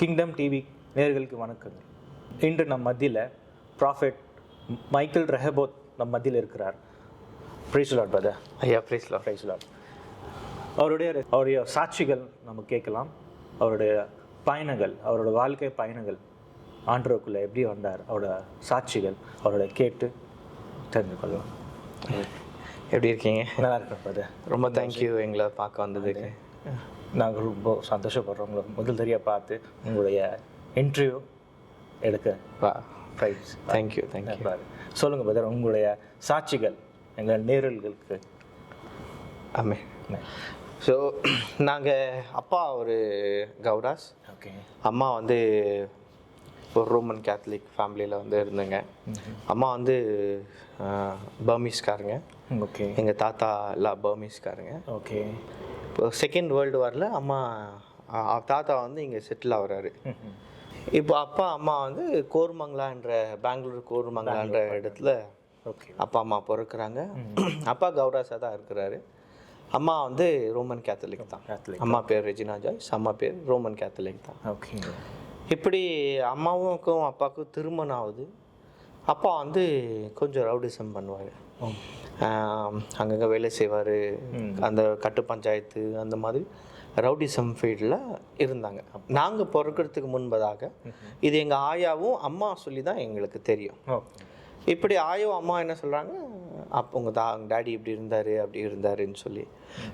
Kingdom TV நேர்களுக்கு வணக்கங்கள் இன்று நம் மத்தியில் ப்ராஃபெட் மைக்கேல் ரெஹபோத் நம் மத்தியில் இருக்கிறார். பிரைஸ்லாட் பிரதர் ஐயா ப்ரைஸ்லாம் பிரைஸ்லாட் அவருடைய அவருடைய சாட்சிகள் நம்ம கேட்கலாம். அவருடைய பயணங்கள் அவரோட வாழ்க்கை பயணங்கள் ஆண்டவருக்குள்ளே எப்படி வந்தார் அவரோட சாட்சிகள் அவரோட கேட்டு தெரிந்து கொள்ளலாம் எப்படி இருக்கீங்க? நல்லா இருக்கேன் பிரதர் ரொம்ப தேங்க்யூ எங்களை பார்க்க வந்ததுக்கு. நாங்கள் ரொம்ப சந்தோஷப்படுறோம். முதல் தெரிய பார்த்து உங்களுடைய இன்டர்வியூ எடுக்க வா. Prize thank you thank you சொல்லுங்கள் பிரதர் உங்களுடைய சாட்சிகள் எங்கள் நேரல்களுக்கு. ஆமே ஸோ நாங்கள் அப்பா ஒரு கௌடாஸ் ஓகே அம்மா வந்து ஒரு ரோமன் கேத்தலிக் ஃபேமிலியில் வந்து இருந்தேங்க. அம்மா வந்து பர்மீஸ்காரங்க. ஓகே எங்கள் தாத்தா எல்லாம் பர்மீஸ்காரங்க. ஓகே இப்போ செகண்ட் வேர்ல்டு வாரில் அம்மா தாத்தா வந்து இங்கே செட்டில் ஆகுறாரு. இப்போ அப்பா அம்மா வந்து கோர்மங்கலான்ற பெங்களூர் கோர்மங்கலான்ற இடத்துல ஓகே. அப்பா அம்மா பிறக்கிறாங்க. அப்பா கௌடாஸாக தான் இருக்கிறாரு. அம்மா வந்து ரோமன் கேத்தலிக் தான். அம்மா பேர் ரெஜினா ஜாய்ஸ் அம்மா பேர் ரோமன் கேத்தலிக் தான். ஓகே. இப்படி அம்மாவுக்கும் அப்பாவுக்கும் திருமணம் ஆகுது. அப்பா வந்து கொஞ்சம் ரவுடிசம் பண்ணுவார். அங்கங்கே வேலை செய்வார். அந்த கட்டு பஞ்சாயத்து அந்த மாதிரி ரவுடிசம் ஃபீல்டில் இருந்தாங்க. நாங்கள் பிறக்கிறதுக்கு முன்பதாக இது எங்கள் ஆயாவும் அம்மா சொல்லி தான் எங்களுக்கு தெரியும். இப்படி ஆயோ அம்மா என்ன சொல்கிறாங்க அப்போ உங்கள் தா டேடி இப்படி இருந்தார் அப்படி இருந்தாருன்னு சொல்லி.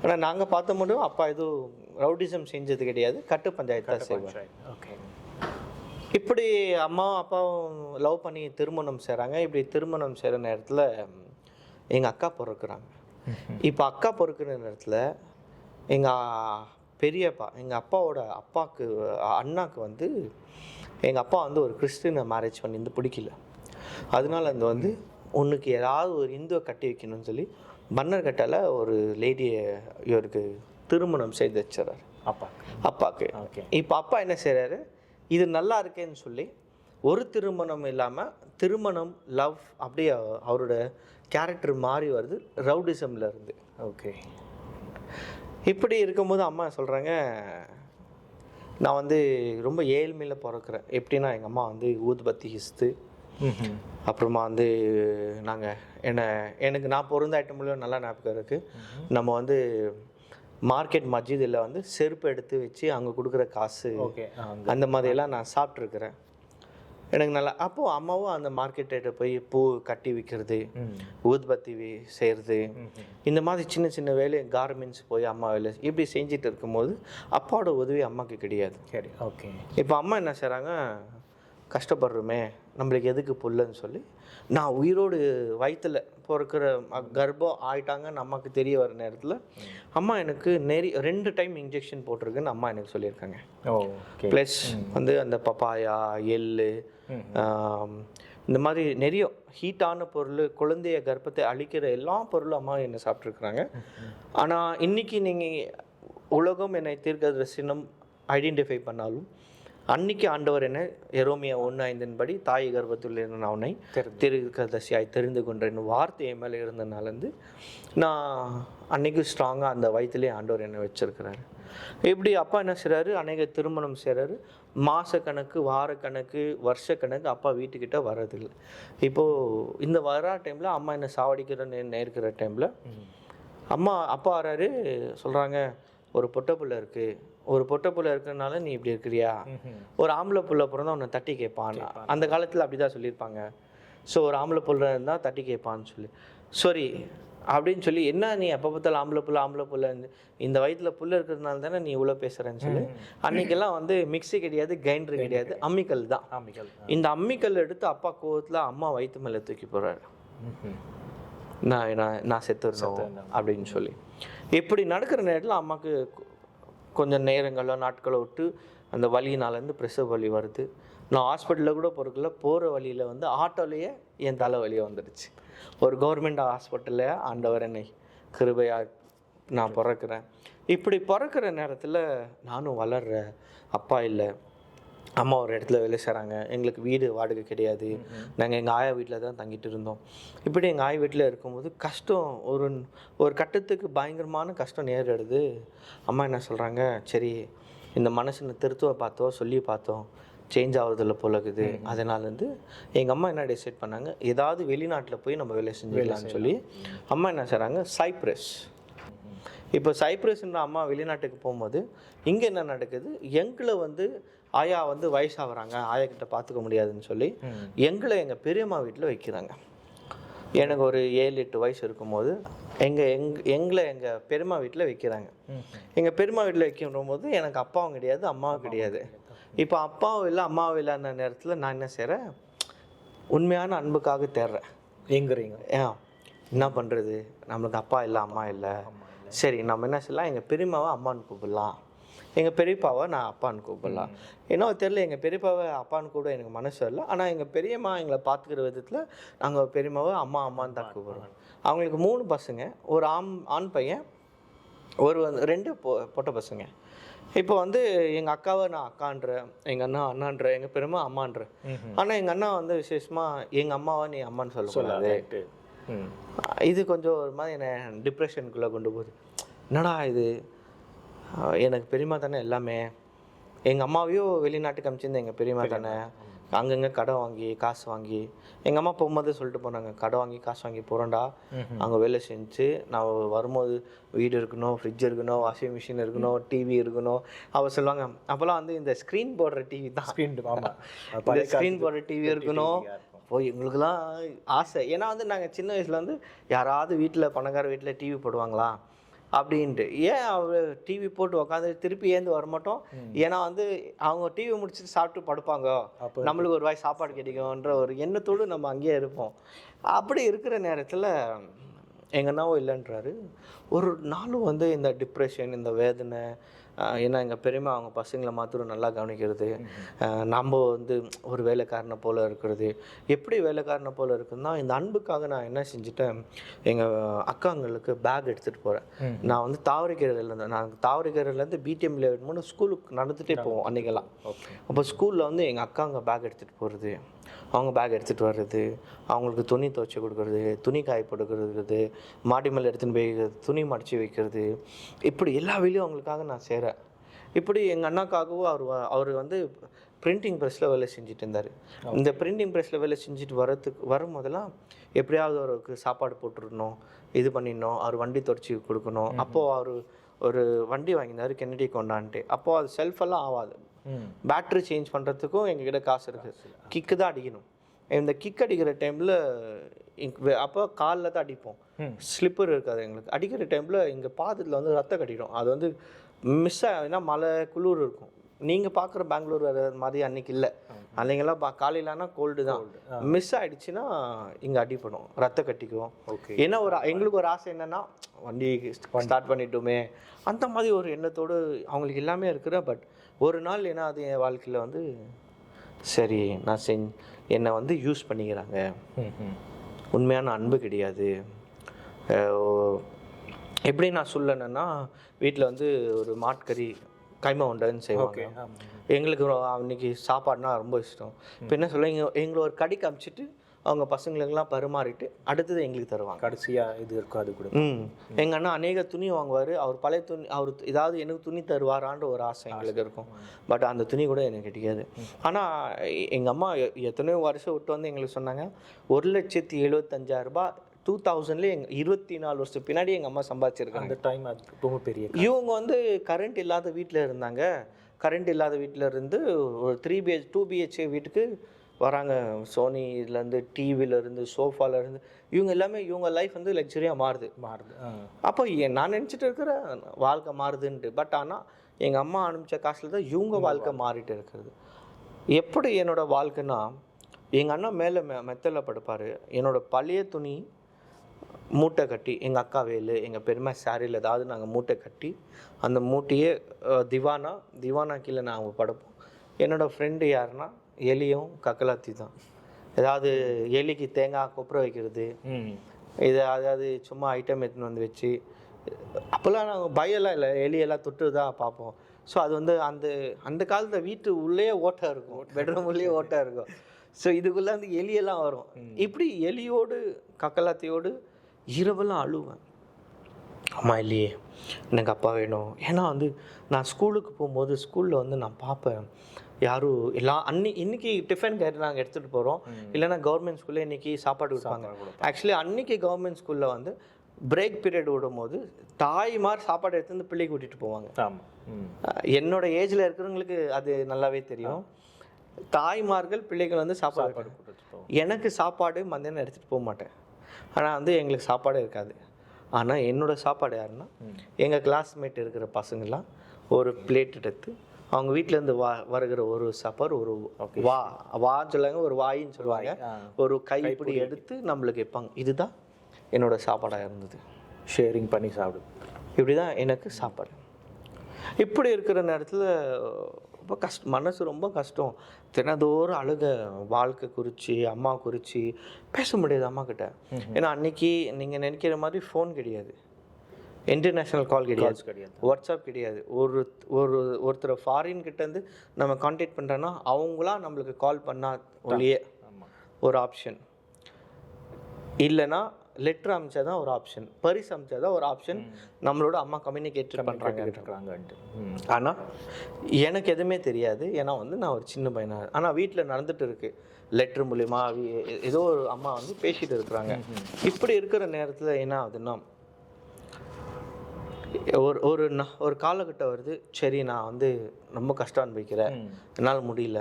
ஆனால் நாங்கள் பார்த்த முடியும் அப்பா எதுவும் ரவுடிசம் செஞ்சது கிடையாது கட்டு பஞ்சாயத்து தான் செய்வார். ஓகே. இப்படி அம்மாவும் அப்பாவும் லவ் பண்ணி திருமணம் செய்கிறாங்க இப்படி திருமணம் செய்கிற நேரத்தில் எங்கள் அக்கா பிறக்குறாங்க. இப்போ அக்கா பிறக்கிற நேரத்தில் எங்கள் பெரியப்பா எங்கள் அப்பாவோட அப்பாவுக்கு அண்ணாக்கு வந்து எங்கள் அப்பா வந்து ஒரு கிறிஸ்டினை மேரேஜ் பண்ணிருந்து பிடிக்கல. அதனால அந்த வந்து உனக்கு ஏதாவது ஒரு இந்துவை கட்டி வைக்கணும்னு சொல்லி மன்னர் கட்டால ஒரு லேடியை இவருக்கு திருமணம் செய்து வச்சுறாரு அப்பா அப்பாவுக்கு ஓகே. இப்போ அப்பா என்ன செய்கிறாரு இது நல்லா இருக்கேன்னு சொல்லி ஒரு திருமணம் இல்லாமல் திருமணம் லவ் அப்படியே அவரோட கேரக்டர் மாறி வருது ரவுடிசம்ல இருந்து. ஓகே இப்படி இருக்கும்போது அம்மா சொல்கிறாங்க நான் வந்து ரொம்ப ஏழ்மையில் பிறக்கிறேன். எப்படின்னா எங்கள் அம்மா வந்து ஊதுபத்தி ஹிஸ்து அப்புறமா வந்து நாங்கள் என்ன எனக்கு நான் பிறந்த ஐட்டம்லையும் நல்லா ஞாபகம் இருக்குது நம்ம வந்து மார்க்கெட் மஸ்ஜிதில் வந்து செருப்பு எடுத்து வச்சு அங்கே கொடுக்குற காசு. ஓகே அந்த மாதிரியெல்லாம் நான் சாப்பிட்ருக்குறேன் எனக்கு நல்லா அப்போது அம்மாவும் அந்த மார்க்கெட்டை போய் பூ கட்டி விற்கிறது ஊதுபத்தி செய்கிறது இந்த மாதிரி சின்ன சின்ன வேலை கார்மெண்ட்ஸ் போய் அம்மா வேலை இப்படி செஞ்சுட்டு இருக்கும்போது அப்பாவோட உதவி அம்மாவுக்கு கிடையாது. சரி ஓகே. இப்போ அம்மா என்ன செய்கிறாங்க கஷ்டப்படுறோமே நம்மளுக்கு எதுக்கு புல்லுன்னு சொல்லி நான் உயிரோடு வயித்துல பிறக்கிற கர்ப்பம் ஆயிட்டாங்கன்னு அம்மாவுக்கு தெரிய வர நேரத்தில் அம்மா எனக்கு நெறி ரெண்டு டைம் இன்ஜெக்ஷன் போட்டிருக்குன்னு அம்மா எனக்கு சொல்லியிருக்காங்க. ஓகே ப்ளஸ் வந்து அந்த பப்பாயா எள்ளு இந்த மாதிரி நிறைய ஹீட்டான பொருள் குழந்தைய கர்ப்பத்தை அழிக்கிற எல்லா பொருளும் அம்மா என்ன சாப்பிட்ருக்குறாங்க ஆனால் இன்னைக்கு நீங்கள் உலகம் என்னை தீர்க்கதரிசனம் ஐடென்டிஃபை பண்ணாலும் அன்னைக்கு ஆண்டவர் என்ன எரோமியா ஒன்று ஐந்தின் படி தாய் கர்ப்பத்தில் இருந்த அவனை தீர்க்கதரிசியாய் தெரிந்து கொண்ட வார்த்தை என் மேலே இருந்தனாலேருந்து நான் அன்னைக்கு ஸ்ட்ராங்காக அந்த வயிற்றுலேயே ஆண்டவர் என்னை வச்சிருக்கிறாரு. இப்படி அப்பா என்ன செய்கிறாரு அநேக திருமணம் செய்கிறாரு மாதக்கணக்கு வாரக்கணக்கு வருஷக்கணக்கு அப்பா வீட்டுக்கிட்ட வர்றதில்லை. இப்போது இந்த வர டைமில் அம்மா என்ன சாவடிக்கிற நே நேர்க்கிற டைமில் அம்மா அப்பா வராரு சொல்கிறாங்க ஒரு பொட்டை புள்ள இருக்குது ஒரு பொட்டை புள்ள இருக்கிறதுனால நீ இப்படி இருக்கிறியா? ஒரு ஆம்பளை புள்ள பிறந்தா உன்னை தட்டி கேட்பான் அந்த காலத்தில் அப்படி தான் சொல்லியிருப்பாங்க. ஸோ ஒரு ஆம்பளை புள்ள இருந்தால் தட்டி கேட்பான்னு சொல்லி. சரி அப்படின்னு சொல்லி என்ன நீ எப்போ பார்த்தாலும் ஆம்பளை புள்ள ஆம்பளை புள்ள இந்த வயிற்றுல புள்ள இருக்கிறதுனால தானே நீ இவ்வளோ பேசுகிறேன்னு சொல்லி அன்னைக்கெல்லாம் வந்து மிக்ஸி கிடையாது கிரைண்டர் கிடையாது அம்மிக்கல் தான். ஆமிகள் இந்த அம்மிக்கல் எடுத்து அப்பா கோவத்தில் அம்மா வயிற்று மேலே தூக்கி போடுறாரு. நான் நான் நான் செத்துடணும் அப்படின்னு சொல்லி. இப்படி நடக்கிற நேரத்தில் அம்மாவுக்கு கொஞ்சம் நேரங்களோ நாட்களோ விட்டு அந்த வலியினாலேருந்து ப்ரெஷர் வலி வருது. நான் ஹாஸ்பிட்டலில் கூட பொறுக்கல போகிற வழியில் வந்து ஆட்டோலேயே என் தலைவலியே வந்துடுச்சு. ஒரு கவர்மெண்ட் ஹாஸ்பிட்டலில் ஆண்டவர் என்னை கிருபையாக நான் பிறக்கிறேன். இப்படி பிறக்கிற நேரத்தில் நானும் வளர்றேன் அப்பா இல்லை. அம்மா ஒரு இடத்துல வேலை செய்கிறாங்க எங்களுக்கு வீடு வாடகை கிடையாது. நாங்கள் எங்கள் ஆயா வீட்டில் தான் தங்கிட்டு இருந்தோம். இப்படி எங்கள் ஆயா வீட்டில் இருக்கும்போது கஷ்டம் ஒரு ஒரு கட்டத்துக்கு பயங்கரமான கஷ்டம் நேரிடுது. அம்மா என்ன சொல்கிறாங்க சரி இந்த மனுஷனை திருத்துவ பார்த்தோம் சொல்லி பார்த்தோம். சேஞ்ச் ஆகுறதில்ல போல இருக்குது அதனால வந்து எங்கள் அம்மா என்ன டிசைட் பண்ணாங்க? ஏதாவது வெளிநாட்டில் போய் நம்ம வேலை செஞ்சுக்கலாம்னு சொல்லி அம்மா என்ன செய்கிறாங்க சைப்ரஸ் இப்போ சைப்ரஸ்ன்ற அம்மா வெளிநாட்டுக்கு போகும்போது இங்கே என்ன நடக்குது? எங்களை வந்து ஆயா வந்து வயசாகிறாங்க. ஆயா கிட்ட பார்த்துக்க முடியாதுன்னு சொல்லி எங்களை எங்கள் பெரியம்மா வீட்டில் வைக்கிறாங்க. எனக்கு ஒரு ஏழு எட்டு வயசு இருக்கும்போது எங்கள் எங் எங்களை எங்கள் பெரியம்மா வீட்டில் வைக்கிறாங்க. எங்கள் பெரியம்மா வீட்டில் வைக்கிற போது எனக்கு அப்பாவும் கிடையாது அம்மாவும் கிடையாது. இப்போ அப்பாவும் இல்லை அம்மாவும் இல்லைன்ற நேரத்தில் நான் என்ன செய்கிறேன் உண்மையான அன்புக்காக தேடுறேன். எங்குறீங்க ஏன் என்ன பண்ணுறது நம்மளுக்கு அப்பா இல்லை அம்மா இல்லை. சரி நம்ம என்ன செய்யலாம்? எங்கள் பெரியம்மாவை அம்மான்னு கூப்பிடலாம். எங்கள் பெரியப்பாவை நான் அப்பான்னு கூப்பிடலாம். ஏன்னா தெரில எங்கள் பெரியப்பாவை அப்பான்னு கூட எனக்கு மனசு இல்லை ஆனால் எங்கள் பெரியம்மா எங்களை பார்த்துக்கிற விதத்தில் நாங்கள் பெரியம்மாவை அம்மா அம்மான்னு தான் கூப்பிடுறோம். அவங்களுக்கு மூணு பசங்க. ஒரு ஆண் ஆண் பையன் ஒரு ரெண்டு பொ பொட்டை பசங்க. இப்போ வந்து எங்கள் அக்காவை நான் அக்கான்ற எங்கள் அண்ணா அண்ணான்ற எங்கள் பெரியம்மா அம்மான்ற. ஆனால் எங்கள் அண்ணா வந்து விசேஷமாக எங்கள் அம்மாவை நீ அம்மான்னு ரைட்டு ம். இது கொஞ்சம் ஒரு மாதிரி என்னை டிப்ரெஷனுக்குள்ளே கொண்டு போகுது. என்னடா இது? எனக்கு பெரியம்மா தானே எல்லாமே. எங்கள் அம்மாவையும் வெளிநாட்டுக்கு அனுப்பிச்சிருந்தேன் எங்கள் பெரியம்மா தானே. அங்கங்கே கடை வாங்கி காசு வாங்கி. எங்கள் அம்மா போகும்போது சொல்லிட்டு போனாங்க கடை வாங்கி காசு வாங்கி போகிறோம்டா அங்கே வேலை செஞ்சு நான் வரும்போது வீடு இருக்கணும் ஃப்ரிட்ஜ் இருக்கணும் வாஷிங் மிஷின் இருக்கணும் டிவி இருக்கணும். அவள் சொல்லுவாங்க அப்போல்லாம் வந்து இந்த ஸ்க்ரீன் போடுற டிவி தான். ஸ்க்ரீன் ஆமாம் ஸ்க்ரீன் போடுற டிவி இருக்கணும். போய் எங்களுக்குலாம் ஆசை. ஏன்னா வந்து நாங்கள் சின்ன வயசில் வந்து யாராவது வீட்டில் பணக்கார வீட்டில் டிவி போடுவாங்களா? அப்படின்ட்டு. ஏன் அவர் டிவி போட்டு உக்காந்து திருப்பி ஏந்து வரமாட்டோம்? ஏன்னா வந்து அவங்க டிவி முடிச்சுட்டு சாப்பிட்டு படுப்பாங்க. நம்மளுக்கு ஒரு வாய் சாப்பாடு கிடைக்கும்ன்ற ஒரு எண்ணத்தோடு நம்ம அங்கேயே இருப்போம். அப்படி இருக்கிற நேரத்தில் அண்ணாவும் இல்லைன்றாரு. ஒரு நாளும் வந்து இந்த டிப்ரெஷன் இந்த வேதனை ஏன்னா எங்கள் பெரியம்மா அவங்க பசங்களை மாத்திரம் நல்லா கவனிக்கிறது. நம்ம வந்து ஒரு வேலைக்காரனை போல் இருக்கிறது. எப்படி வேலைக்காரனை போல் இருக்குன்னா இந்த அன்புக்காக நான் என்ன செஞ்சுட்டேன் எங்கள் அக்காங்களுக்கு பேக் எடுத்துகிட்டு போகிறேன் நான் வந்து தாவரக்கீரையிலேருந்து நான் தாவரக்கீரையிலேருந்து பிடிஎம்ல எடுத்து ஸ்கூலுக்கு நடந்துகிட்டே போவோம் அன்றைக்கெல்லாம் அப்போ ஸ்கூலில் வந்து எங்கள் அக்காங்க பேக் எடுத்துகிட்டு போகிறது அவங்க பேக் எடுத்துகிட்டு வர்றது அவங்களுக்கு துணி துவைச்சி கொடுக்கறது துணி காய கொடுக்கறது மாடி மேலே எடுத்துன்னு போய் துணி மடித்து வைக்கிறது. இப்படி எல்லா வேலையும் அவங்களுக்காக நான் செய்கிறேன் இப்படி எங்கள் அண்ணாக்காகவும் அவர் வ- அவர் வந்து பிரிண்டிங் ப்ரெஸ்ஸில் வேலை செஞ்சுட்டு இருந்தார். இந்த பிரிண்டிங் ப்ரெஸ்ஸில் வேலை செஞ்சுட்டு வரத்துக்கு வரும்போதெல்லாம் எப்படியாவது அவருக்கு சாப்பாடு போட்டுருணும் இது பண்ணிடணும் அவர் வண்டி துடைச்சி கொடுக்கணும். அப்போது அவர் ஒரு வண்டி வாங்கினார் கென்னடி கொண்டான்ட்டு. அப்போது அது செல்ஃபெல்லாம் ஆகாது பேட்ரி சேஞ்ச் பண்ணுறதுக்கும் எங்ககிட்ட காசு இருக்குது கிக்கு தான் அடிக்கணும். இந்த கிக் அடிக்கிற டைமில் அப்போ காலில் தான் அடிப்போம். ஸ்லிப்பர் இருக்காது எங்களுக்கு. அடிக்கிற டைமில் இங்கே பாதத்தில் வந்து ரத்தம் கட்டிடும். அது வந்து மிஸ் ஆகுதுன்னா மழை குளிர் இருக்கும். நீங்கள் பார்க்குற பெங்களூர் வர மாதிரி அன்னைக்கு இல்லை. அன்னைக்கெல்லாம் பா காலையிலனா கோல்டு தான். மிஸ் ஆயிடுச்சுன்னா இங்கே அடிப்படும். ரத்தம் கட்டிக்கும். ஓகே ஏன்னா ஒரு எங்களுக்கு ஒரு ஆசை என்னன்னா வண்டி ஸ்டார்ட் பண்ணிட்டோமே. அந்த மாதிரி ஒரு எண்ணத்தோடு அவங்களுக்கு எல்லாமே இருக்கிற பட் ஒரு நாள் என்ன அது என் வாழ்க்கையில் வந்து சரி நான் செஞ் என்னை வந்து யூஸ் பண்ணிக்கிறாங்க. உண்மையான அன்பு கிடையாது. எப்படி நான் சொல்லணுன்னா வீட்டில் வந்து ஒரு மாட்கறி கைமா உண்டன்னு செய்வாங்க. எங்களுக்கு அன்னைக்கு சாப்பாடுனா ரொம்ப இஷ்டம். இப்போ என்ன சொல்ல எங்களை ஒரு கடைக்கு அமிச்சிட்டு அவங்க பசங்களுக்கெல்லாம் பரிமாறிட்டு அடுத்தது எங்களுக்கு தருவாங்க. கடைசியாக இது இருக்கும் அது கூட? ம். எங்கள் அண்ணா அநேக துணி வாங்குவார். அவர் பழைய துணி அவர் ஏதாவது எனக்கு துணி தருவாரான்ற ஒரு ஆசை எங்களுக்கு இருக்கும். பட் அந்த துணி கூட எனக்கு கிடைக்காது ஆனால் எங்கள் அம்மா எத்தனையோ வருஷம் விட்டு வந்து எங்களுக்கு சொன்னாங்க ஒரு லட்சத்தி எழுபத்தஞ்சாயிரம் ரூபாய் டூ தௌசண்ட்லேயே எங்கள் இருபத்தி நாலு வருஷம் பின்னாடி எங்கள் அம்மா சம்பாதிச்சிருக்காங்க. அந்த டைம் அது ரொம்ப பெரிய இவங்க வந்து கரண்ட் இல்லாத வீட்டில் இருந்தாங்க. கரண்ட் இல்லாத வீட்டில் இருந்து ஒரு த்ரீ பிஹெச் டூ பிஹெச்ஏ வீட்டுக்கு வராங்க. சோனிலேருந்து டிவிலேருந்து சோஃபாலேருந்து இவங்க எல்லாமே இவங்க லைஃப் வந்து லக்ஸரியாக மாறுது. மாறுது அப்போ நான் நினச்சிட்டு இருக்கிற வாழ்க்கை மாறுதுன்ட்டு. பட் ஆனால் எங்கள் அம்மா அனுப்பிச்ச காசில் தான் இவங்க வாழ்க்கை மாறிட்டு இருக்கிறது. எப்படி என்னோட வாழ்க்கைன்னா எங்கள் அண்ணா மேலே மெ மெத்தலில் படுப்பார். என்னோட பழைய துணி மூட்டை கட்டி எங்கள் அக்கா வேலு எங்கள் பெருமை சாரியில் ஏதாவது நாங்கள் மூட்டை கட்டி அந்த மூட்டையே திவானா திவானா கீழே நாங்கள் படுப்போம். என்னோட ஃப்ரெண்டு யாருன்னா எலியும் கக்கலாத்தி தான் ஏதாவது எலிக்கு தேங்காய் கொப்புரை வைக்கிறது. இது அதாவது சும்மா ஐட்டம் எடுத்துன்னு வந்து வச்சு அப்போல்லாம் நாங்கள் பயம்லாம் இல்லை. எலியெல்லாம் தொட்டு தான் பார்ப்போம். ஸோ அது வந்து அந்த அந்த காலத்தில் வீட்டு உள்ளே ஓட்டை இருக்கும். பெட்ரூம் உள்ளே ஓட்டை இருக்கும். ஸோ இதுக்குள்ளே வந்து எலியெல்லாம் வரும். இப்படி எலியோடு கக்கலாத்தையோடு இரவெல்லாம் அழுவேன். அம்மா இல்லையே எனக்கு அப்பா வேணும். ஏன்னா வந்து நான் ஸ்கூலுக்கு போகும்போது ஸ்கூலில் வந்து நான் பார்ப்பேன். யாரும் எல்லா அன்னி இன்னைக்கு டிஃபன் கேரி நாங்கள் எடுத்துகிட்டு போகிறோம் இல்லைன்னா கவர்மெண்ட் ஸ்கூலில் இன்னைக்கு சாப்பாடு கொடுப்பாங்க. ஆக்சுவலி அன்னைக்கு கவர்மெண்ட் ஸ்கூலில் வந்து பிரேக் பீரியட் விடும்போது தாய்மார் சாப்பாடு எடுத்து வந்து பிள்ளைக்கு கூட்டிகிட்டு போவாங்க. என்னோட ஏஜில் இருக்கிறவங்களுக்கு அது நல்லாவே தெரியும். தாய்மார்கள் பிள்ளைகள் வந்து சாப்பாடு. எனக்கு சாப்பாடு மத்தியானம் எடுத்துகிட்டு போக மாட்டேன். ஆனால் வந்து எங்களுக்கு சாப்பாடு இருக்காது. ஆனால் என்னோட சாப்பாடு யாருன்னா எங்கள் கிளாஸ்மேட் இருக்கிற பசங்கள்லாம் ஒரு பிளேட் எடுத்து அவங்க வீட்டிலேருந்து வா வருகிற ஒரு சாப்பாடு ஒரு வா வா சொல்லுவாங்க ஒரு வாயின்னு சொல்லுவாங்க. ஒரு கைப்பிடி எடுத்து. நம்மளுக்கு வைப்பாங்க. இதுதான் என்னோட சாப்பாடாக இருந்தது. ஷேரிங் பண்ணி சாப்பிடு. இப்படி தான் எனக்கு சாப்பாடு. இப்படி இருக்கிற நேரத்தில் ரொம்ப கஷ்ட மனசு ரொம்ப கஷ்டம். தினதோறும் அழுக வாழ்க்கை குறித்து அம்மா குறித்து பேச முடியாது அம்மா கிட்ட ஏன்னா அன்னைக்கு நீங்கள் நினைக்கிற மாதிரி ஃபோன் கிடையாது. இன்டர்நேஷ்னல் கால் கிடையாது. கிடையாது. வாட்ஸ்அப் கிடையாது. ஒரு ஒரு ஒருத்தர் ஃபாரின் கிட்டேருந்து நம்ம காண்டாக்ட் பண்ணுறோன்னா அவங்களா நம்மளுக்கு கால் பண்ணா ஒழியே ஆமாம் ஒரு ஆப்ஷன் இல்லைன்னா லெட்டர் அமிச்சா தான் ஒரு ஆப்ஷன் பரிசு அமிச்சா தான் ஒரு ஆப்ஷன் நம்மளோட அம்மா கம்யூனிகேட் பண்ணுறாங்க ஆனால் எனக்கு எதுவுமே தெரியாது. ஏன்னா வந்து நான் ஒரு சின்ன பையனா. ஆனால் வீட்டில் நடந்துட்டு இருக்கு. லெட்ரு மூலிமா வி- ஏதோ ஒரு அம்மா வந்து பேசிட்டு இருக்கிறாங்க. இப்படி இருக்கிற நேரத்தில் என்ன ஆகுதுன்னா ஒரு ஒரு ஒரு காலகட்டம் வருது. சரி நான் வந்து ரொம்ப கஷ்டம் அனுபவிக்கிறேன். என்னால் முடியல.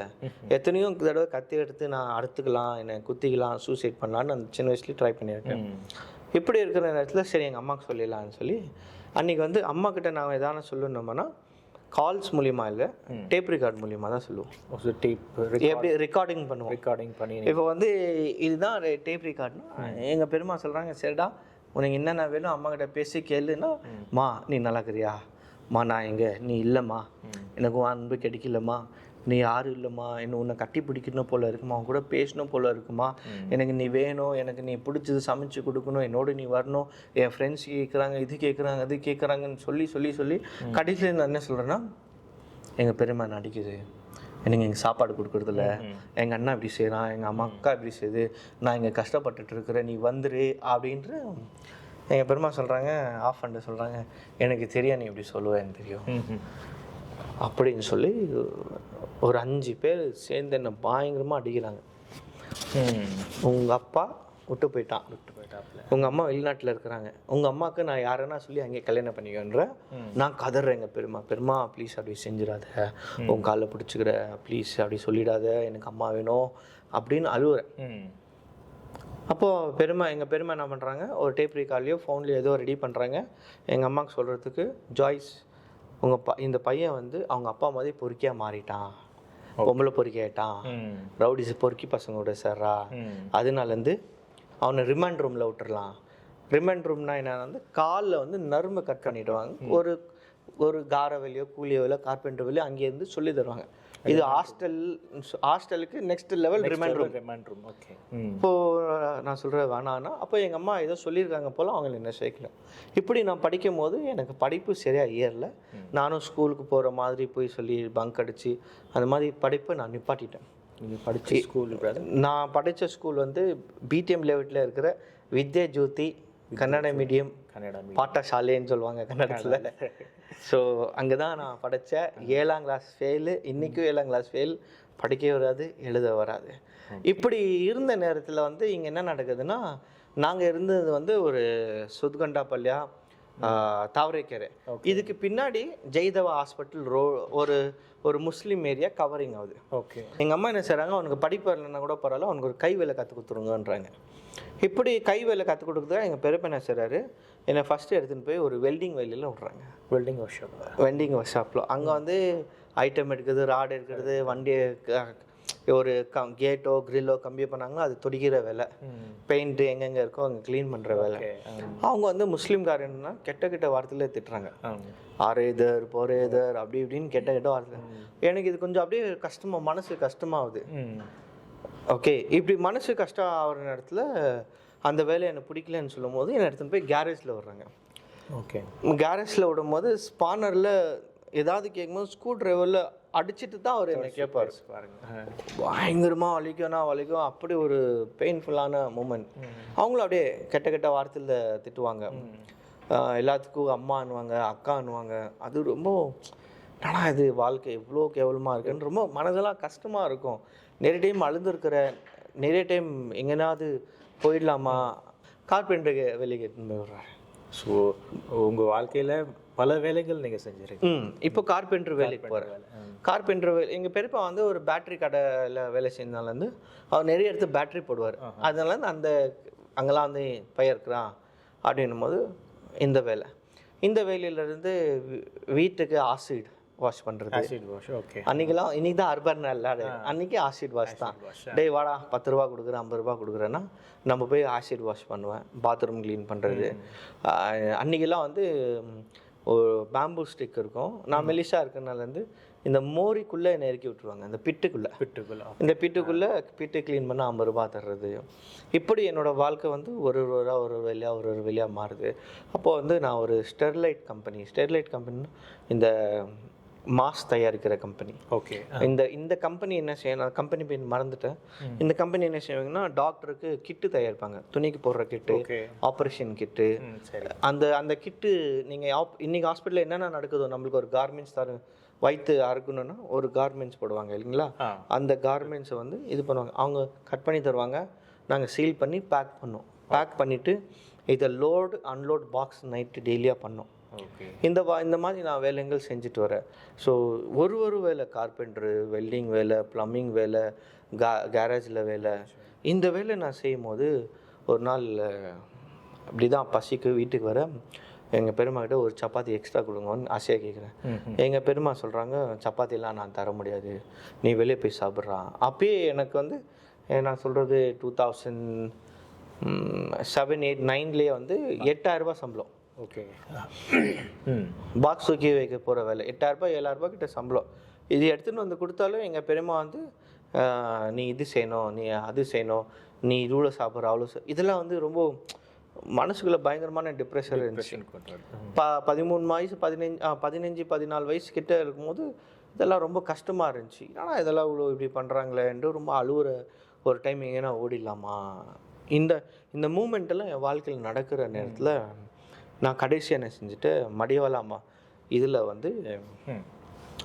எத்தனையோ தடவை கத்தி எடுத்து நான் அறுத்துக்கலாம் என்னை குத்திக்கலாம் சூசைட் பண்ணலான்னு அந்த சின்ன வயசுலேயே ட்ரை பண்ணியிருக்கேன். இப்படி இருக்கிற நேரத்தில் சரி எங்கள் அம்மாவுக்கு சொல்லிடலாம்னு சொல்லி அன்றைக்கி வந்து அம்மா கிட்ட நான் எதான சொல்லணும்னா கால்ஸ் மூலியமாக இல்லை டேப் ரெக்கார்ட் மூலியமாக தான் சொல்லுவோம். டேப் எப்படி ரெக்கார்டிங் பண்ணுவோம். ரெக்கார்டிங் பண்ணி இப்போ வந்து இதுதான் டேப் ரெக்கார்ட்னா எங்கள் பெருமா சொல்கிறாங்க சரிடா உனக்கு என்னென்ன வேணும் அம்மா கிட்ட பேசி கேளுன்னா மா. நீ நல்லா இருக்கிறியா மா நான் எங்கே? நீ இல்லைம்மா. எனக்கு உன் அன்பு கிடைக்கலம்மா. நீ யாரும் இல்லைம்மா. என்ன உன்னை கட்டி பிடிக்கணும் போல இருக்குமா? உன் கூட பேசணும் போல இருக்குமா? எனக்கு நீ வேணும். எனக்கு நீ பிடிச்சது சமைச்சு கொடுக்கணும். என்னோட நீ வரணும். என் ஃப்ரெண்ட்ஸ் கேட்குறாங்க இது கேட்குறாங்க அது கேட்குறாங்கன்னு சொல்லி சொல்லி சொல்லி கடைசியில் நான் என்ன சொல்கிறேன்னா எங்கள் பெரியம்மா நடிக்குது எனக்கு எங்கள் சாப்பாடு கொடுக்குறதில்ல எங்கள் அண்ணா இப்படி செய்கிறான் எங்கள் அம்மா அக்கா இப்படி செய்யுது நான் இங்கே கஷ்டப்பட்டுட்டு இருக்கிறேன் நீ வந்துரு அப்படின்ட்டு எங்கள் பெருமா சொல்கிறாங்க ஆஃப் பண்ணிட்டு சொல்கிறாங்க எனக்கு தெரியும் நீ இப்படி சொல்லுவேன் எனக்கு தெரியும். அப்படின்னு சொல்லி ஒரு அஞ்சு பேர் சேர்ந்து என்னை பயங்கரமாக அடிக்கிறாங்க. உங்கள் அப்பா விட்டு போயிட்டான் விட்டு உங்கள் அம்மா வெளிநாட்டில் இருக்கிறாங்க. உங்கள் அம்மாவுக்கு நான் யாருன்னா சொல்லி அங்கே கல்யாணம் பண்ணிக்கன்ற நான் கதறேன் எங்கள் பெருமா. பெருமா ப்ளீஸ் அப்படி செஞ்சிடாத. உன் காலில் பிடிச்சிக்கிற ப்ளீஸ் அப்படி சொல்லிடாத. எனக்கு அம்மா வேணும். அப்படின்னு அழுவுறேன். அப்போது பெருமா எங்கள் பெருமா என்ன பண்ணுறாங்க ஒரு டேப் கால்லையோ ஃபோன்லேயோ ஏதோ ரெடி பண்ணுறாங்க எங்கள் அம்மாவுக்கு சொல்கிறதுக்கு ஜாய்ஸ் உங்கள் ப இந்த பையன் வந்து அவங்க அப்பா மாதிரி பொறுக்கியாக மாறிட்டான். பொம்பளை பொறுக்கியாயிட்டான் ரவுடிஸ் பொறுக்கி பசங்களோட சேர்றா. அதனாலேருந்து அவனை ரிமாண்ட் ரூமில் விட்டுறலாம். ரிமாண்ட் ரூம்னா என்னன்னா வந்து காலில் வந்து நரம்பு கட் பண்ணிடுவாங்க. ஒரு ஒரு கார வேலையோ கூலியோ வேலையோ கார்பெண்டர் வேலையோ அங்கேருந்து சொல்லி தருவாங்க. இது ஹாஸ்டல் ஹாஸ்டலுக்கு next level remand room remind room okay ம். இப்போது நான் சொல்கிறேன் வேணான்னா அப்போ எங்கள் அம்மா ஏதோ சொல்லியிருக்காங்க போல் அவங்க என்ன சேர்க்கல. இப்படி நான் படிக்கும் போது எனக்கு படிப்பு சரியாக ஏறல. நானும் ஸ்கூலுக்கு போகிற மாதிரி போய் சொல்லி பங்க் அடித்து அந்த மாதிரி படிப்பை நான் நிப்பாட்டிட்டேன். நீங்கள் படிச்ச ஸ்கூல் நான் படித்த ஸ்கூல் வந்து பிடிஎம் லெவலில் இருக்கிற வித்யா ஜோதி கன்னட மீடியம் கன்னடா பாட்டசாலைன்னு சொல்லுவாங்க கன்னடத்தில். ஸோ அங்கே தான் நான் படித்தேன் ஏழாம் கிளாஸ் ஃபெயிலு இன்றைக்கும் ஏழாம் கிளாஸ் ஃபெயில் படிக்க வராது எழுத வராது. இப்படி இருந்த நேரத்தில் வந்து இங்கே என்ன நடக்குதுன்னா நாங்கள் இருந்தது வந்து ஒரு சுத்கண்டாப்பள்ளியா தாவரைக்கரை. இதுக்கு பின்னாடி ஜெய்தவா ஹாஸ்பிட்டல் ரோ ஒரு ஒரு முஸ்லீம் ஏரியா கவரிங் ஆகுது. ஓகே. எங்கள் அம்மா என்ன செய்கிறாங்க அவனுக்கு படிப்பு வரலன்னா கூட பரவாயில்ல அவனுக்கு ஒரு கை வேலை கற்றுக் கொடுத்துருங்கன்றாங்க. இப்படி கை வேலை கற்றுக் கொடுக்குறதா எங்கள் பெரியப்பா என்ன செய்கிறாரு என்னை ஃபஸ்ட்டு எடுத்துன்னு போய் ஒரு வெல்டிங் வேலையில் விட்றாங்க. Welding workshop vending work ஷாப்பில் அங்கே வந்து ஐட்டம் எடுக்கிறது ராடு எடுக்கிறது வண்டியை ஒரு க கேட்டோ கிரில்லோ கம்பி பண்ணாங்கன்னா அது துடிக்கிற வேலை. பெயிண்ட்டு எங்கெங்கே இருக்கோ அங்கே க்ளீன் பண்ணுற வேலை. அவங்க வந்து முஸ்லீம்காரன்னா கெட்ட கெட்ட வார்த்தையில் திட்டுறாங்க. ஆரேதர் போரேதர் அப்படி இப்படின்னு கெட்ட கெட்ட வார்த்தை. எனக்கு இது கொஞ்சம் அப்படியே கஷ்டமா மனசு கஷ்டமாகுது. ஓகே இப்படி மனசு கஷ்டம் ஆகிற நேரத்தில் அந்த வேலையை எனக்கு பிடிக்கலன்னு சொல்லும் போது என்னை எடுத்துன்னு போய் கேரேஜில் விடுறாங்க. ஓகே. கேரேஜில் விடும்போது ஸ்பானரில் ஏதாவது கேட்கும்போது ஸ்க்ரூ டிரைவரில் அடிச்சிட்டு தான் அவர் என்னை கேட்பார் பாருங்க. பயங்கரமாக வலிக்கும்னா வலிக்கும். அப்படி ஒரு பெயின்ஃபுல்லான மூமெண்ட் அவங்களும் அப்படியே கெட்ட கெட்ட வார்த்தையில் திட்டுவாங்க. எல்லாத்துக்கும் அம்மான்னுவாங்க அக்கான்னுவாங்க அது ரொம்ப என்னடா இது வாழ்க்கை இவ்வளோ கேவலமாக இருக்குன்னு ரொம்ப மனதெல்லாம் கஷ்டமாக இருக்கும். நிறைய டைம் அழுதுருக்கிற நிறைய டைம் எங்கேனாவது போயிடலாமா? கார்பெண்டர் வேலைக்கு எடுத்துன்னு போய் விடுறாரு. ஸோ உங்கள் வாழ்க்கையில் பல வேலைகள் நீங்கள் செஞ்சுருக்கீங்க. இப்போ கார்பெண்டர் வேலைக்கு போகிறேன் கார்பெண்டர் வேலை எங்கள் பெரியப்பா வந்து ஒரு பேட்டரி கடையில் வேலை செஞ்சதுலேருந்து அவர் நிறைய இடத்து பேட்டரி போடுவார். அதனால அந்த அங்கெல்லாம் வந்து பையன் இருக்கிறான் அப்படின்னும் போது இந்த வேலை. இந்த வேலையிலேருந்து வீட்டுக்கு ஆசிட் வாஷ் பண்ணுறது ஆசிட் வாஷ் ஓகே. அன்னைக்கெல்லாம் இன்னைக்கு தான் அர்பன் இல்லை அன்னைக்கு ஆசிட் வாஷ் தான். டேய் வாடா பத்து ரூபா கொடுக்குறேன் ஐம்பது ரூபா கொடுக்குறேன்னா நம்ம போய் ஆசிட் வாஷ் பண்ணுவேன் பாத்ரூம் க்ளீன் பண்ணுறது அன்னைக்கெல்லாம் வந்து ஒரு பேம்பூ ஸ்டிக் இருக்கும். நான் மெலிசா இருக்கனாலேருந்து இந்த மோரிக்குள்ளே என்னை இறக்கி விட்டுருவாங்க. இந்த பிட்டுக்குள்ளே. பிட்டுக்குள்ள இந்த பிட்டுக்குள்ளே பிட்டு க்ளீன் பண்ண ஐம்பது ரூபா தர்றது. இப்படி என்னோட வாழ்க்கை வந்து ஒரு ஒரு ஒரு ஒரு ஒரு வேலையாக ஒரு ஒரு வேலையாக மாறுது. அப்போது வந்து நான் ஒரு ஸ்டெர்லைட் கம்பெனி ஸ்டெர்லைட் கம்பெனி இந்த மாஸ் தயாரிக்கிற கம்பெனி ஓகே இந்த இந்த கம்பெனி என்ன செய்யணும் கம்பெனி பேர் மறந்துட்டேன். இந்த கம்பெனி என்ன செய்வாங்கன்னா டாக்டருக்கு கிட்டு தயாரிப்பாங்க. துணிக்கு போடுற கிட்டு ஆப்ரேஷன் கிட்டு அந்த அந்த கிட்டு நீங்கள் ஆப் இன்னைக்கு ஹாஸ்பிட்டலில் என்னென்ன நடக்குதோ நம்மளுக்கு ஒரு கார்மெண்ட்ஸ் தர வயிற்று அறுக்கணும்னா ஒரு கார்மெண்ட்ஸ் போடுவாங்க இல்லைங்களா? அந்த கார்மெண்ட்ஸை வந்து இது பண்ணுவாங்க. அவங்க கட் பண்ணி தருவாங்க. நாங்கள் சீல் பண்ணி பேக் பண்ணோம் பேக் பண்ணிவிட்டு இதை லோடு அன்லோட் பாக்ஸ் நைட்டு டெய்லியாக பண்ணோம். ஓகே இந்த வா இந்த மாதிரி நான் வேலைகள் செஞ்சுட்டு வரேன். ஸோ ஒரு ஒரு வேலை கார்பெண்டரு வெல்டிங் வேலை ப்ளம்பிங் வேலை கா கேரேஜில் வேலை. இந்த வேலை நான் செய்யும் போது ஒரு நாள் அப்படி தான் பசிக்கு வீட்டுக்கு வர எங்கள் பெருமா கிட்ட ஒரு சப்பாத்தி எக்ஸ்ட்ரா கொடுங்கன்னு ஆசையாக கேட்குறேன் எங்கள் பெருமா சொல்கிறாங்க சப்பாத்திலாம் நான் தர முடியாது. நீ வெளியே போய் சாப்பிட்றான் அப்பயே எனக்கு வந்து நான் சொல்கிறது டூ தௌசண்ட் செவன் எயிட் நைன்லேயே வந்து எட்டாயிரரூபா சம்பளம். ஓகே. ம். பாக்ஸ் தூக்கி வைக்க போகிற வேலை. எட்டாயிரரூபா ஏழாயிரரூபா கிட்ட சம்பளம். இது எடுத்துன்னு வந்து கொடுத்தாலும் எங்கள் பெரியம்மா வந்து நீ இது செய்யணும் நீ அது செய்யணும் நீ இவ்வளோ சாப்பிட்ற அவ்வளோ இதெல்லாம் வந்து ரொம்ப மனசுக்குள்ளே பயங்கரமான டிப்ரெஷன் இருந்துச்சு. ப பதிமூணு வயசு பதினஞ்சு பதினஞ்சு பதினாலு வயசு கிட்ட இருக்கும்போது இதெல்லாம் ரொம்ப கஷ்டமாக இருந்துச்சு. ஆனால் இதெல்லாம் இவ்வளோ இப்படி பண்ணுறாங்களேன்ட்டு ரொம்ப அழுவுற ஒரு டைம் எங்கேனா ஓடிடலாமா? இந்த இந்த மூமெண்ட் எல்லாம் என் வாழ்க்கையில் நடக்கிற நேரத்தில் நான் கடைசியாக என்ன செஞ்சுட்டு மடிவாலாமா இதில் வந்து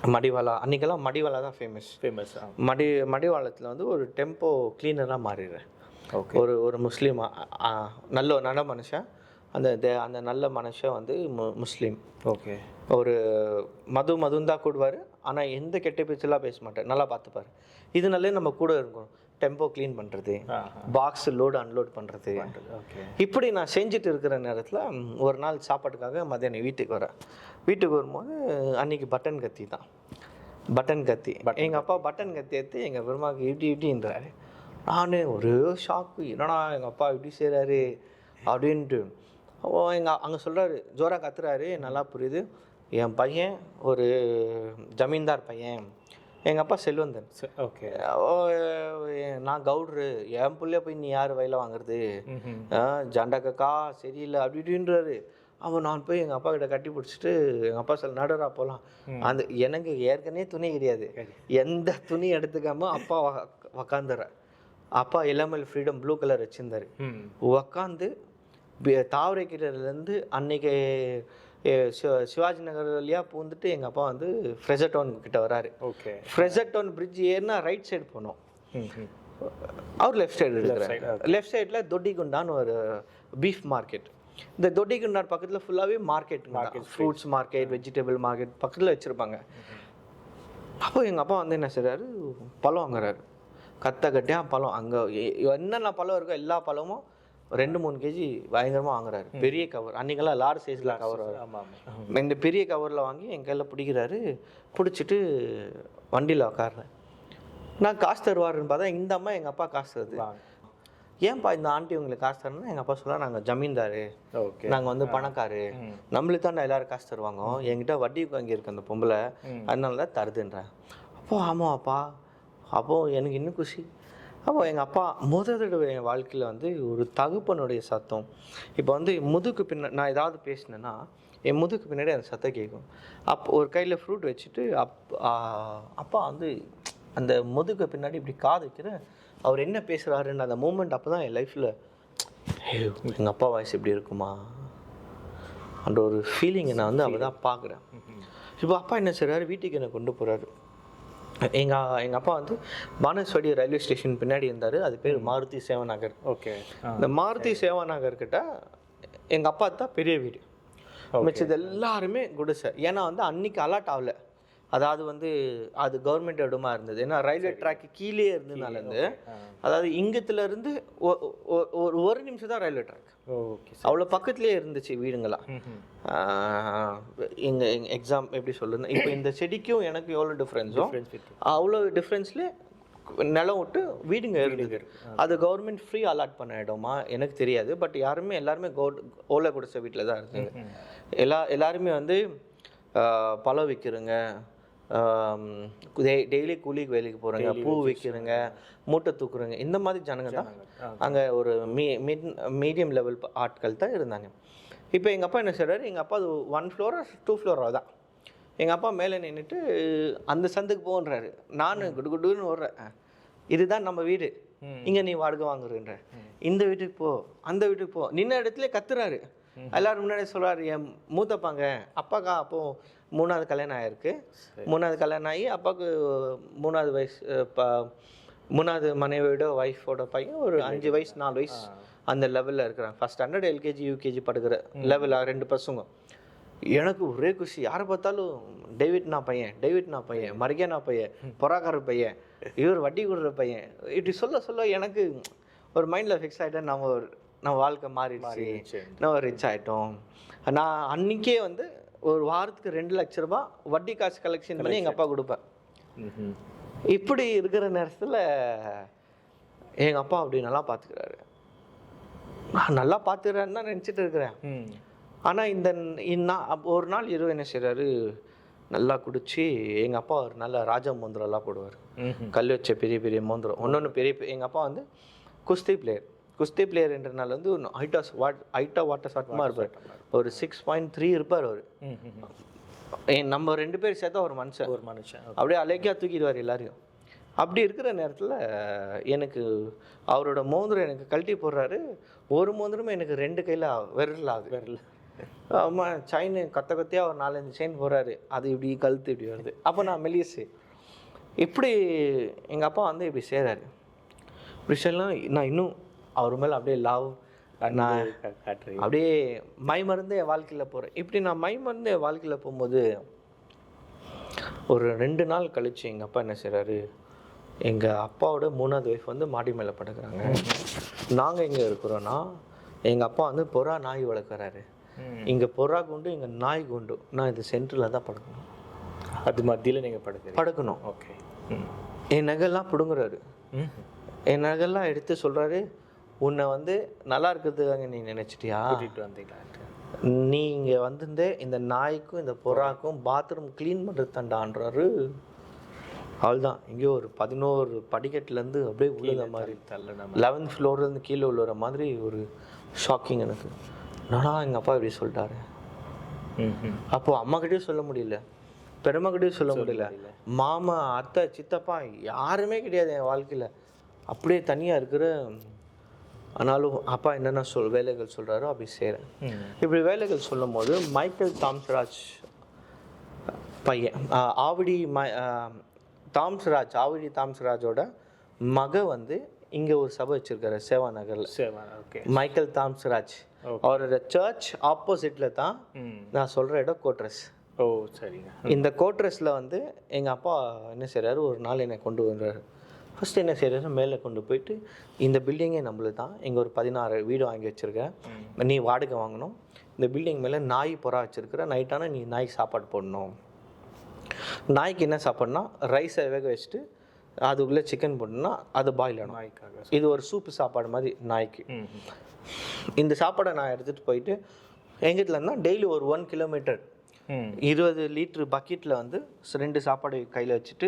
மடிவாலா அன்றைக்கெல்லாம் மடிவாலா தான் ஃபேமஸ் ஃபேமஸ் மடி மடிவாளத்தில் வந்து ஒரு டெம்போ க்ளீனராக மாறிடுறேன். ஓகே ஒரு ஒரு முஸ்லீம் ஆ, ஆ, நல்ல நல்ல மனுஷன். அந்த தே- அந்த நல்ல மனுஷன் வந்து மு முஸ்லீம். ஓகே ஒரு மது மதுன்னு தான் கூடுவார். ஆனால் எந்த கெட்ட பேச்செல்லாம் பேச மாட்டார். நல்லா பார்த்துப்பார். இதனாலே நம்ம கூட இருக்கணும். டெம்போ க்ளீன் பண்ணுறது பாக்ஸ் லோடு அன்லோட் பண்ணுறது இப்படி நான் செஞ்சுட்டு இருக்கிற நேரத்தில் ஒரு நாள் சாப்பாட்டுக்காக மதியானம் வீட்டுக்கு வரேன் வீட்டுக்கு வரும்போது அன்னைக்கு பட்டன் கத்தி தான். பட்டன் கத்தி. எங்கள் அப்பா பட்டன் கத்தி எடுத்து எங்கள் பெருமாக்கு இப்படி இப்படின்றாரு. நான் ஒரே ஷாக்கு என்னடா எங்கள் அப்பா இப்படி செய்கிறாரு அப்படின்ட்டு. அப்போ எங்கள் அங்கே சொல்கிறாரு ஜோரா கத்துறாரு நல்லா புரியுது. என் பையன் ஒரு ஜமீன்தார் பையன். எங்கள் அப்பா செல்வந்தன். ஓகே. நான் கவுட்ரு என் புள்ளைய போய் நீ யார் வயல வாங்குறது? ம் ஆ, ஜாண்டாக்கக்கா சரியில்லை அப்படி இப்படின்றாரு அவன் நான் போய் எங்கள் அப்பா கிட்ட கட்டி பிடிச்சிட்டு எங்கள் அப்பா சொல்ல நடுறா போகலாம் அந்த எனக்கு ஏற்கனவே துணி கிடையாது. எந்த துணி எடுத்துக்காம அப்பா உக்காந்துற. அப்பா இளமல் ஃப்ரீடம் ப்ளூ கலர் வச்சிருந்தாரு. உக்காந்து தாவரைக்கீரையிலேருந்து அன்னைக்கு எ, சிவ- சிவாஜி நகர் வழியாக பூந்துட்டு எங்கள் அப்பா வந்து ஃப்ரெஷர் டவுன் கிட்ட வராரு. ஓகே. ஃப்ரெஷர் டவுன் பிரிட்ஜ் ஏறினா ரைட் சைடு போனோம் ம் ம் அவர் லெஃப்ட் சைடு இருக்கிறார் லெஃப்ட் சைடில் தொட்டிகுண்டான்னு ஒரு பீஃப் மார்க்கெட் இந்த தொட்டிகுண்டான் பக்கத்தில் ஃபுல்லாகவே market fruits market vegetable market பக்கத்தில் வச்சுருப்பாங்க. அப்போ எங்கள் அப்பா வந்து என்ன செய்றாரு? பழம் வாங்குறாரு. கத்த கட்டியாக பழம். அங்கே என்னென்ன பழம் இருக்கோ எல்லா பழமும் ரெண்டு மூணு கேஜி பயங்கரமாக வாங்குறாரு. பெரிய கவர் அன்றைக்கெல்லாம் லார்ஜ் சைஸில் கவர் வரும். ஆமாம் ஆமாம் இந்த பெரிய கவரில் வாங்கி என் கையில் பிடிக்கிறாரு. பிடிச்சிட்டு வண்டியில் உக்காடுறேன் நான் காசு தருவாருன்னு பார்த்தா இந்த அம்மா எங்கள் அப்பா காசு தருது. ஏன்பா இந்த ஆண்டி உங்களுக்கு காசு தரணும்னா எங்கள் அப்பா சொல்ல நாங்கள் ஜமீன்தாரு. ஓகே. நாங்கள் வந்து பணக்காரு. நம்மளுக்கு தான் எல்லாரும் காசு தருவாங்க. என்கிட்ட வட்டி வாங்கியிருக்கு அந்த பொம்பளை. அதனால தான் தருதுன்றேன். அப்போ ஆமாப்பா. அப்போ எனக்கு இன்னும் குஷி. அப்போ எங்கள் அப்பா முத தடவை என் வாழ்க்கையில் வந்து ஒரு தகுப்பனுடைய சத்தம். இப்போ வந்து முதுகு பின்ன நான் ஏதாவது பேசினேன்னா என் முதுகு பின்னாடி அந்த சத்தம் கேட்கும். அப்போ ஒரு கையில் ஃப்ரூட் வச்சுட்டு அப் அப்பா வந்து அந்த முதுகு பின்னாடி இப்படி காது வைக்கிற அவர் என்ன பேசுகிறாருன்னு அந்த மூமெண்ட் அப்போ தான் என் லைஃப்பில் எங்கள் அப்பா வாய்ஸ் இப்படி இருக்குமா? அந்த ஒரு ஃபீலிங்கை நான் வந்து அவள் தான் பார்க்குறேன். இப்போ அப்பா என்ன செய்றாரு? வீட்டுக்கு என்னை கொண்டு போகிறாரு எங்கள் எங்கள் அப்பா வந்து பானஸ்வாடி ரயில்வே ஸ்டேஷன் பின்னாடி இருந்தார். அது பேர் மாருதி சேவநகர். ஓகே. இந்த மாருதி சேவாநகர் கிட்ட எங்கள் அப்பா தான் பெரிய வீடு. மிச்சது எல்லாருமே குடிசை. ஏன்னா வந்து அன்னைக்கு அலாட் ஆகல. அதாவது வந்து அது கவர்மெண்ட் இடமா இருந்தது. ஏன்னா ரயில்வே ட்ராக்கு கீழே இருந்ததுனால இருந்து அதாவது இங்கத்துல இருந்து ஒ- ஒ- ஒரு ஒரு நிமிஷம் தான் ரயில்வே ட்ராக் ஓகே அவ்வளோ பக்கத்துலேயே இருந்துச்சு வீடுங்களாம் எங்க எக்ஸாம் எப்படி சொல்லுங்க இப்போ இந்த செடிக்கும் எனக்கு எவ்வளோ டிஃப்ரென்ஸோ அவ்வளோ டிஃப்ரென்ஸ்லேயே நிலம் விட்டு வீடுங்க இருந்தது. அது கவர்மெண்ட் ஃப்ரீ அலாட் பண்ண இடமா? எனக்கு தெரியாது. பட் யாருமே எல்லாருமே கவுட் ஓலை குடிசை வீட்டில் தான் இருந்தாங்க எல்லா எல்லாருமே வந்து பழம் விற்கிறங்க டெய்லி கூலிக்கு வேலைக்கு போகிறேங்க பூ விற்கிறங்க மூட்டை தூக்குறங்க இந்த மாதிரி ஜனங்க தான் அங்கே ஒரு மீ மிட் மீடியம் லெவல் ஆட்கள் தான் இருந்தாங்க. இப்போ எங்கள் அப்பா என்ன செய்றாரு எங்கள் அப்பா அது ஒன் ஃப்ளோரா டூ ஃப்ளோரா தான் எங்கள் அப்பா மேலே நின்றுட்டு அந்த சந்துக்கு போன்றாரு நான் குடு குடுன்னு ஓடுறேன். இதுதான் நம்ம வீடு. இங்கே நீ வாடகை வாங்குறேன்ற. இந்த வீட்டுக்கு போ அந்த வீட்டுக்கு போ. நின்ன இடத்துல கத்துறாரு. எல்லாரும் முன்னாடி சொல்றாரு என் மூத்தப்பாங்க அப்பாக்கா அப்போ மூணாவது கல்யாணம் ஆயிருக்கு. மூணாவது கல்யாணம் ஆகி அப்பாவுக்கு மூணாவது வயசு அஹ், ப- மூணாவது மனைவியோட ஒய்ஃபோட பையன் ஒரு அஞ்சு வயசு நாலு வயசு அந்த லெவலில் இருக்கிறாங்க ஃபஸ்ட் ஸ்டாண்டர்ட் எல்கேஜி யூகேஜி படுக்கிற லெவலில் ரெண்டு பசங்க. எனக்கு ஒரே குஷி. யாரை பார்த்தாலும் டேவிட் நான் பையன் டேவிட் நான் பையன் மரியா நான் பையன் பொறாக்கார பையன் இவர் வட்டி கொடுக்குற பையன். இப்படி சொல்ல சொல்ல எனக்கு ஒரு மைண்டில் ஃபிக்ஸ் ஆகிட்டேன் நம்ம ஒரு நம்ம வாழ்க்கை மாறிடுச்சு. நம்ம ரிச் ஆகிட்டோம் நான் அன்னைக்கே வந்து ஒரு வாரத்துக்கு ரெண்டு லட்ச ரூபாய் வட்டி காசு கலெக்ஷன் பண்ணி எங்கள் அப்பா கொடுப்பேன். இப்படி இருக்கிற நேரத்தில் எங்கள் அப்பா அப்படி நல்லா பார்த்துக்கிறாரு நான் நல்லா பார்த்துக்கிறேன்னு தான் நினச்சிட்டு இருக்கிறேன். ஆனால் இந்த அப்ப ஒரு நாள் இரவு என்ன செய்றாரு? நல்லா குடிச்சு எங்கள் அப்பா ஒரு நல்ல ராஜா மோந்திரம்லாம் போடுவார். கல் வச்ச பெரிய பெரிய மோந்திரம். ஒன்னொன்று பெரிய எங்கள் அப்பா வந்து குஸ்தி பிளேயர் குஸ்தி பிளேயர்ன்றனால வந்து ஹைட்டா வாட் ஹைட்டா வாட்டர் ஷார்ட்மாக இருப்பார் ஒரு சிக்ஸ் பாயிண்ட் த்ரீ இருப்பார் அவர். நம்ம ரெண்டு பேர் சேர்த்தா ஒரு மனுஷன். ஒரு மனுஷன். அப்படியே அலைக்கா தூக்கிடுவார் எல்லாரையும். அப்படி இருக்கிற நேரத்தில் எனக்கு அவரோட மோதிரம் எனக்கு கழட்டி போடுறாரு. ஒரு மோதிரமும் எனக்கு ரெண்டு கையில் விரல் ஆகுது. விரல். ஆமாம் செயின் கத்த கத்தையாக ஒரு நாலஞ்சு செயின் போடுறாரு. அது இப்படி கழுத்து இப்படி வருது. அப்போ நான் மெலியஸு இப்படி எங்கள் அப்பா வந்து இப்படி செய்கிறாரு இப்படி செய்யலாம் நான் இன்னும் அவர் மேலே அப்படியே லவ் நான் அப்படியே மை மறந்து என் வாழ்க்கையில் போகிறேன் இப்படி நான் மை மறந்து என் வாழ்க்கையில் போகும்போது ஒரு ரெண்டு நாள் கழிச்சு எங்கள் அப்பா என்ன செய்கிறாரு எங்கள் அப்பாவோட மூணாவது ஒய்ஃப் வந்து மாடி மேலே படுக்கிறாங்க. நாங்கள் எங்கே இருக்கிறோன்னா எங்கள் அப்பா வந்து பொறா நாய் வளர்க்குறாரு. இங்கே பொறா குண்டு இங்கே நாய் குண்டு. நான் இந்த சென்டரில் தான் படுக்கணும். அது மத்தியில நீங்க படுக்கிறீங்க? படுக்கணும். ஓகே. என் நகைலாம் பிடுங்குறாரு. என் நகைலாம் எடுத்து சொல்கிறாரு உன்னை வந்து நல்லா இருக்கிறதுக்காக நீ நினச்சிட்டியா? கூட்டிட்டு வந்தீங்களா நீ இங்கே வந்திருந்தே இந்த நாய்க்கும் இந்த புறாக்கும் பாத்ரூம் க்ளீன் பண்ணுறது தண்டான்றாரு அவள்தான். இங்கேயோ ஒரு பதினோரு படிக்கட்டுலேருந்து அப்படியே விழுந்த மாதிரி லெவன்த் ஃப்ளோர்லேருந்து கீழே விழுற மாதிரி ஒரு ஷாக்கிங் எனக்கு. நானா எங்கள் அப்பா இப்படி சொல்லிட்டாரு? அப்போ அம்மாக்கிட்டேயும் சொல்ல முடியல. பெருமைக்கிட்டேயும் சொல்ல முடியல. மாமா அத்தை சித்தப்பா யாருமே கிடையாது என் வாழ்க்கையில். அப்படியே தனியாக இருக்கிற ஆனாலும் அப்பா என்னென்ன சொல் வேலைகள் சொல்கிறாரோ அப்படி செய்கிறேன் இப்படி வேலைகள் சொல்லும் போது மைக்கேல் தாம்ஸ்ராஜ் பையன் ஆவடி மை தாம்ஸ்ராஜ் ஆவடி தாம்ஸ்ராஜோட மக வந்து இங்கே ஒரு சபை வச்சிருக்காரு சேவா நகரில். சேவா ஓகே. மைக்கேல் தாம்ஸ்ராஜ். அவரோட சர்ச் ஆப்போசிட்டில் தான் நான் சொல்கிற இடம் கோட்ரஸ் ஓ சரிங்க. இந்த கோட்ரஸில் வந்து எங்கள் அப்பா என்ன செய்கிறாரு ஒரு நாள் என்னை கொண்டு வர்றாரு ஃபர்ஸ்ட் என்ன செய்கிறாரு மேலே கொண்டு போயிட்டு இந்த பில்டிங்கே நம்மளது தான். இங்கே ஒரு பதினாறு வீடு வாங்கி வச்சுருக்கேன். நீ வாடகை வாங்கணும். இந்த பில்டிங் மேலே நாய் புறா வச்சுருக்கிற நைட்டான நீ நாய்க்கு சாப்பாடு போடணும். நாய்க்கு என்ன சாப்பாடுனா ரைஸை வேக வச்சுட்டு அதுக்குள்ளே சிக்கன் போடணும்னா அது பாயில் ஆகணும். நாய்க்காக இது ஒரு சூப்பு சாப்பாடு மாதிரி நாய்க்கு. இந்த சாப்பாடை நான் எடுத்துகிட்டு போயிட்டு எங்கிட்ட இருந்தால் டெய்லி ஒரு ஒன் கிலோமீட்டர் இருபது லிட்டர் பக்கெட்டில் வந்து ரெண்டு சாப்பாடு கையில் வச்சுட்டு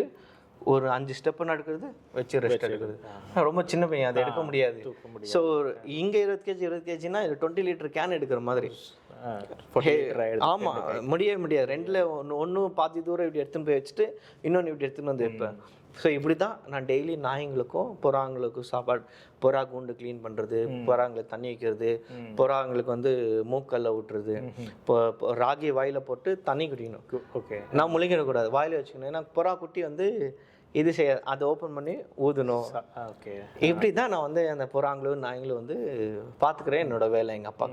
ஒரு அஞ்சு ஸ்டெப்பு நடக்கிறது வச்சு ரெஸ்ட் எடுக்கிறது. ரொம்ப சின்ன பையன் அதை எடுக்க முடியாது. ஸோ இங்கே இருபது கேஜி இருபது கேஜினா இது டுவெண்ட்டி லிட்டர் கேன் எடுக்கிற மாதிரி. ஆமா முடியவே முடியாது. ரெண்டுல ஒன்று ஒன்று பாதி தூரம் இப்படி எடுத்துன்னு போய் வச்சுட்டு இன்னொன்று இப்படி எடுத்துன்னு வந்து வைப்பேன். ஸோ இப்படி தான் நான் டெய்லி நாய்ங்களுக்கும் புறாங்களுக்கும் சாப்பாடு புறா கூண்டு க்ளீன் பண்ணுறது புறாங்களுக்கு தண்ணி வைக்கிறது புறாங்களுக்கு வந்து மூக்கல்ல விட்டுறது இப்போ ராகி வாயில போட்டு தண்ணி குடிக்கணும். ஓகே. நான் முழுங்கிடக்கூடாது. வாயில வச்சுக்கணும். ஏன்னா புறா குட்டி வந்து இது செய்ய அதை ஓப்பன் பண்ணி ஊதணும். ஓகே இப்படி தான் நான் வந்து அந்த புறாங்களும் நாய்ங்களும் வந்து பார்த்துக்கிறேன் என்னோட வேலை எங்கள் அப்பா